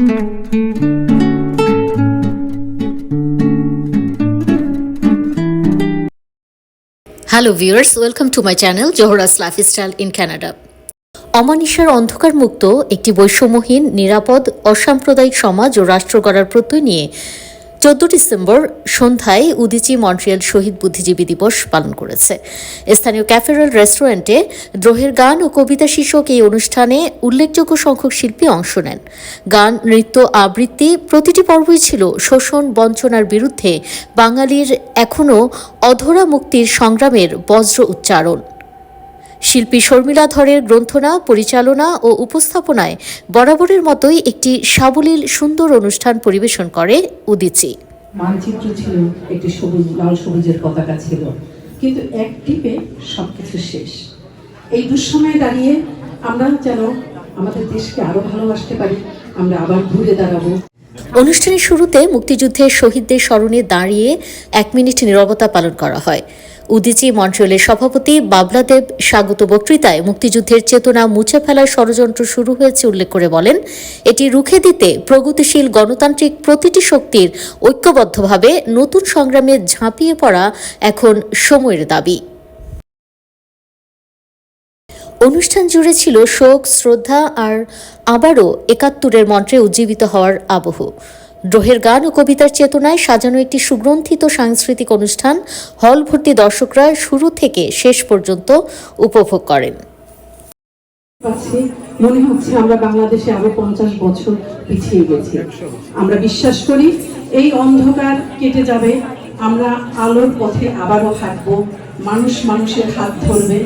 Hello viewers welcome to my channel Zohra's lifestyle in Canada অমানিসার অন্ধকার মুক্ত একটি বৈষম্যহীন, নিরাপদ, অসাম্প্রদায়িক সমাজ ও রাষ্ট্র গড়ার প্রত্যয় নিয়ে চোদ্দ ডিসেম্বর সন্ধ্যায় উদিচি মন্ট্রিয়াল শহীদ বুদ্ধিজীবী দিবস পালন করেছে। স্থানীয় ক্যাফেরাল রেস্টুরেন্টে দ্রোহের গান ও কবিতা শীর্ষক এই অনুষ্ঠানে উল্লেখযোগ্য সংখ্যক শিল্পী অংশ নেন। গান, নৃত্য, আবৃত্তি প্রতিটি পর্বই ছিল শোষণ বঞ্চনার বিরুদ্ধে বাঙালির এখনও অধরা মুক্তির সংগ্রামের বজ্র উচ্চারণ। শিল্পী শর্মিলা ধরের গ্রন্থনা পরিচালনা ও উপস্থাপনায় বরাবরের মতোই একটি সাবলীল সুন্দর অনুষ্ঠান পরিবেশন করে উদিচি। মানচিত্র ছিল একটি সবুজ লাল সবুজের পতাকা ছিল। কিন্তু এক টিপে সবকিছু শেষ। এই দুঃসময়ে দাঁড়িয়ে আমরা যেন আমাদের দেশকে আরও ভালোবাসতে পারি আমরা আবার ঘুরে দাঁড়াবো। অনুষ্ঠানের শুরুতে মুক্তিযুদ্ধের শহীদদের স্মরণে দাঁড়িয়ে এক মিনিট নিরবতা পালন করা হয়। উদিচি মন্ট্রিয়ালের সভাপতি বাবলাদেব স্বাগত বক্তৃতায় মুক্তিযুদ্ধের চেতনা মুছে ফেলার ষড়যন্ত্র শুরু হয়েছে উল্লেখ করে বলেন, এটি রুখে দিতে প্রগতিশীল গণতান্ত্রিক প্রতিটি শক্তির ঐক্যবদ্ধভাবে নতুন সংগ্রামে ঝাঁপিয়ে পড়া এখন সময়ের দাবি। অনুষ্ঠান জুড়ে ছিল শোক, শ্রদ্ধা আর আবারও একাত্তরের মন্ত্রে উজ্জীবিত হওয়ার আবহ। দ্রোহের গান ও কবিতার চেতনায় সাজানো একটি সুগ্রন্থিত সাংস্কৃতিক অনুষ্ঠান হল ভর্তি দর্শকরা শুরু থেকে শেষ পর্যন্ত উপভোগ করেন। মনে হচ্ছে আমরা বাংলাদেশে আরও পঞ্চাশ বছর পিছিয়ে গেছি। আমরা বিশ্বাস করি এই অন্ধকার কেটে যাবে, আমরা আলোর পথে আবারও হাঁটবো, মানুষ মানুষের হাত ধরবে।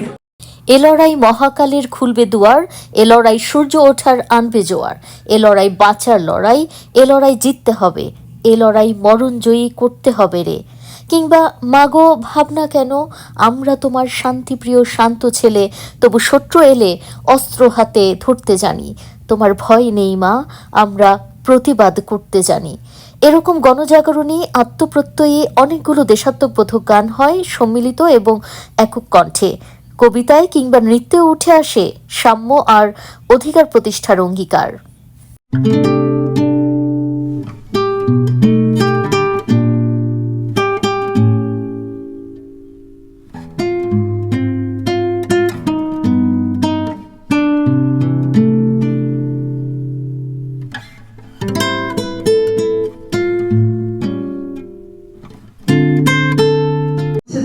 এ লড়াই মহাকালের খুলবে দুয়ার, এ লড়াই সূর্য ওঠার আনবে জোয়ার, এ লড়াই বাঁচার লড়াই, এ লড়াই জিততে হবে, এ লড়াই মরণ জয়ী করতে হবে রে। কিংবা, মাগো ভাবনা কেন, আমরা তোমার শান্তিপ্রিয় শান্ত ছেলে, তবু শত্রু এলে অস্ত্র হাতে ধরতে জানি। তোমার ভয় নেই মা, আমরা প্রতিবাদ করতে জানি। এরকম গণজাগরণী আত্মপ্রত্যয়ী অনেকগুলো দেশাত্মবোধক গান হয়, সম্মিলিত এবং একক কণ্ঠে। কবিতায় কিংবা নৃত্যে উঠে আসে সাম্য আর অধিকার প্রতিষ্ঠার অঙ্গীকার।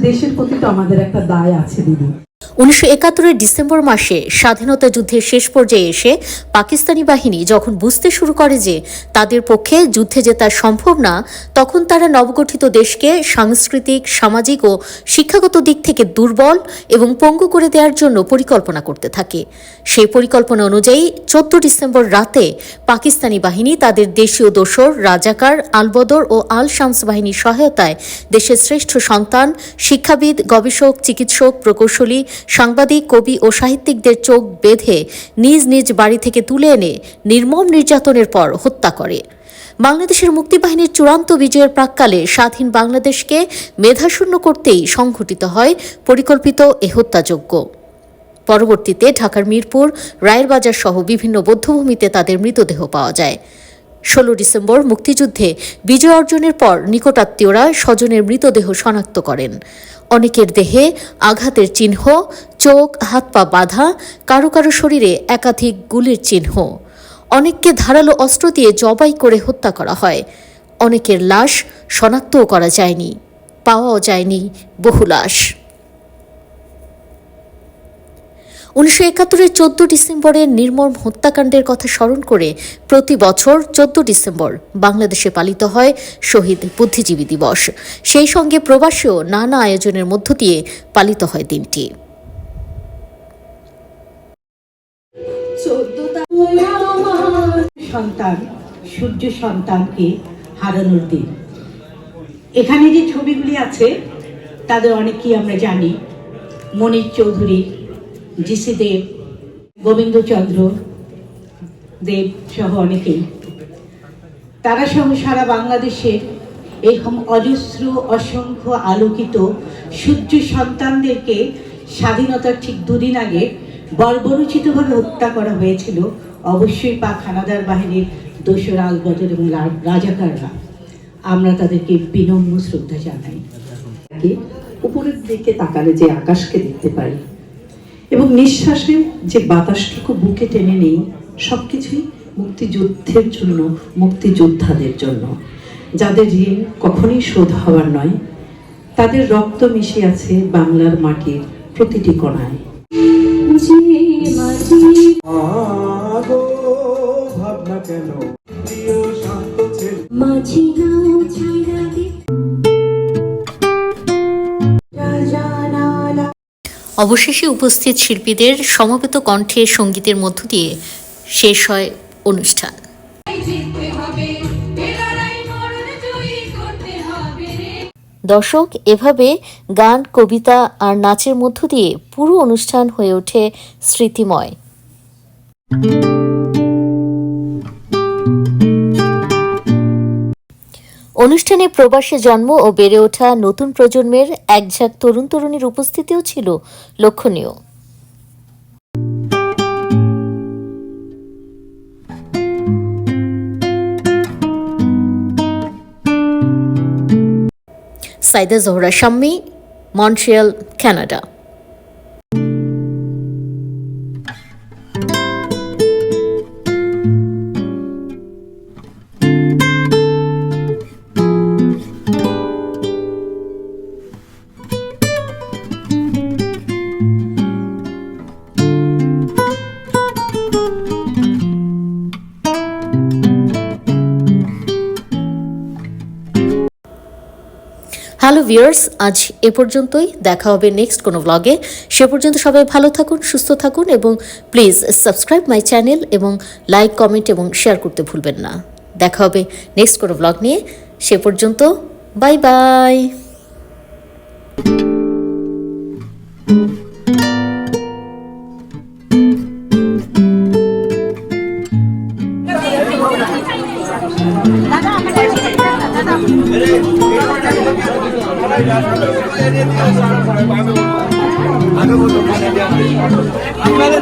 দেশের প্রতি তো আমাদের একটা দায় আছে দিদি। উনিশশো একাত্তরের ডিসেম্বর মাসে স্বাধীনতা যুদ্ধের শেষ পর্যায়ে এসে পাকিস্তানি বাহিনী যখন বুঝতে শুরু করে যে তাদের পক্ষে যুদ্ধে জেতা সম্ভব না, তখন তারা নবগঠিত দেশকে সাংস্কৃতিক, সামাজিক ও শিক্ষাগত দিক থেকে দুর্বল এবং পঙ্গু করে দেওয়ার জন্য পরিকল্পনা করতে থাকে। সেই পরিকল্পনা অনুযায়ী চোদ্দ ডিসেম্বর রাতে পাকিস্তানি বাহিনী তাদের দেশীয় দোসর রাজাকার আলবদর ও আল শামস বাহিনীর সহায়তায় দেশের শ্রেষ্ঠ সন্তান, শিক্ষাবিদ, গবেষক, চিকিৎসক, প্রকৌশলী সাংবাদিক, কবি ও সাহিত্যিকদের চোখ বেঁধে নিজ নিজ বাড়ি থেকে তুলে এনে নির্মম নির্যাতনের পর হত্যা করে। বাংলাদেশের মুক্তিবাহিনীর চূড়ান্ত বিজয়ের প্রাককালে স্বাধীন বাংলাদেশকে মেধাশূন্য করতেই সংঘটিত হয় পরিকল্পিত এ হত্যাযজ্ঞ। পরবর্তীতে ঢাকার মিরপুর, রায়েরবাজার সহ বিভিন্ন বধ্যভূমিতে তাদের মৃতদেহ পাওয়া যায়। ষোলো ডিসেম্বর মুক্তিযুদ্ধে বিজয় অর্জনের পর নিকটাত্মীয়রা স্বজনের মৃতদেহ শনাক্ত করেন। অনেকের দেহে আঘাতের চিহ্ন, চোখ, হাত পা বাধা, কারও কারও শরীরে একাধিক গুলির চিহ্ন। অনেককে ধারালো অস্ত্র দিয়ে জবাই করে হত্যা করা হয়। অনেকের লাশ শনাক্তও করা যায়নি, পাওয়াও যায়নি বহু লাশ। উনিশশো একাত্তরের চোদ্দ ডিসেম্বরের নির্মম হত্যাকাণ্ডের কথা স্মরণ করে প্রতি বছর চোদ্দ ডিসেম্বর বাংলাদেশে পালিত হয় শহীদ বুদ্ধিজীবী দিবস। সেই সঙ্গে প্রবাসেও নানা আয়োজনের মধ্য দিয়ে পালিত হয় দিনটি। সন্তান, সূর্য সন্তানকে হারানোর দিন। এখানে যে ছবিগুলি আছে, তাদের অনেকেই আমরা জানি। মনির চৌধুরী জিসি দেব, গোবিন্দচন্দ্র দেব সহ অনেকেই। তারা সহ সারা বাংলাদেশের এরকম অজস্র, অসংখ্য আলোকিত সূর্য সন্তানদেরকে স্বাধীনতার ঠিক দুদিন আগে বর্বরোচিতভাবে হত্যা করা হয়েছিল, অবশ্যই পাক হানাদার বাহিনীর দোসরা আলবদর এবং রাজাকাররা। আমরা তাদেরকে বিনম্র শ্রদ্ধা জানাই। উপরের দিকে তাকালে যে আকাশকে দেখতে পারি এবং নিঃশ্বাসের যে বাতাসটুকু বুকে টেনে নেই সবকিছুই মুক্তিযুদ্ধের জন্য মুক্তিযোদ্ধাদের জন্য। যাদের ঋণ কখনোই শোধ হওয়ার নয় তাদের রক্ত মিশে আছে বাংলার মাটির প্রতিটি কণায় আগো ভাবনা কেন? প্রিয় মাঝি নাও ছাইরা অবশেষে উপস্থিত শিল্পীদের সমবেত কণ্ঠে সঙ্গীতের মধ্য দিয়ে শেষ হয় অনুষ্ঠান। দর্শক, এভাবে গান, কবিতা আর নাচের মধ্য দিয়ে পুরো অনুষ্ঠান হয়ে ওঠে স্মৃতিময়। অনুষ্ঠানে প্রবাসে জন্ম ও বেড়ে ওঠা নতুন প্রজন্মের একঝাঁক তরুণ তরুণীর উপস্থিতিও ছিল লক্ষণীয়। Saida Zohra, Shammi, Montreal, Canada. Viewers আজ এ পর্যন্তই। দেখা হবে নেক্সট কোনো ব্লগে সে পর্যন্ত সবাই ভালো থাকুন, সুস্থ থাকুন এবং প্লিজ সাবস্ক্রাইব মাই চ্যানেল এবং লাইক কমেন্ট এবং শেয়ার করতে ভুলবেন না। দেখা হবে নেক্সট কোনো ব্লগ নিয়ে। সে পর্যন্ত বাই বাই আপনারা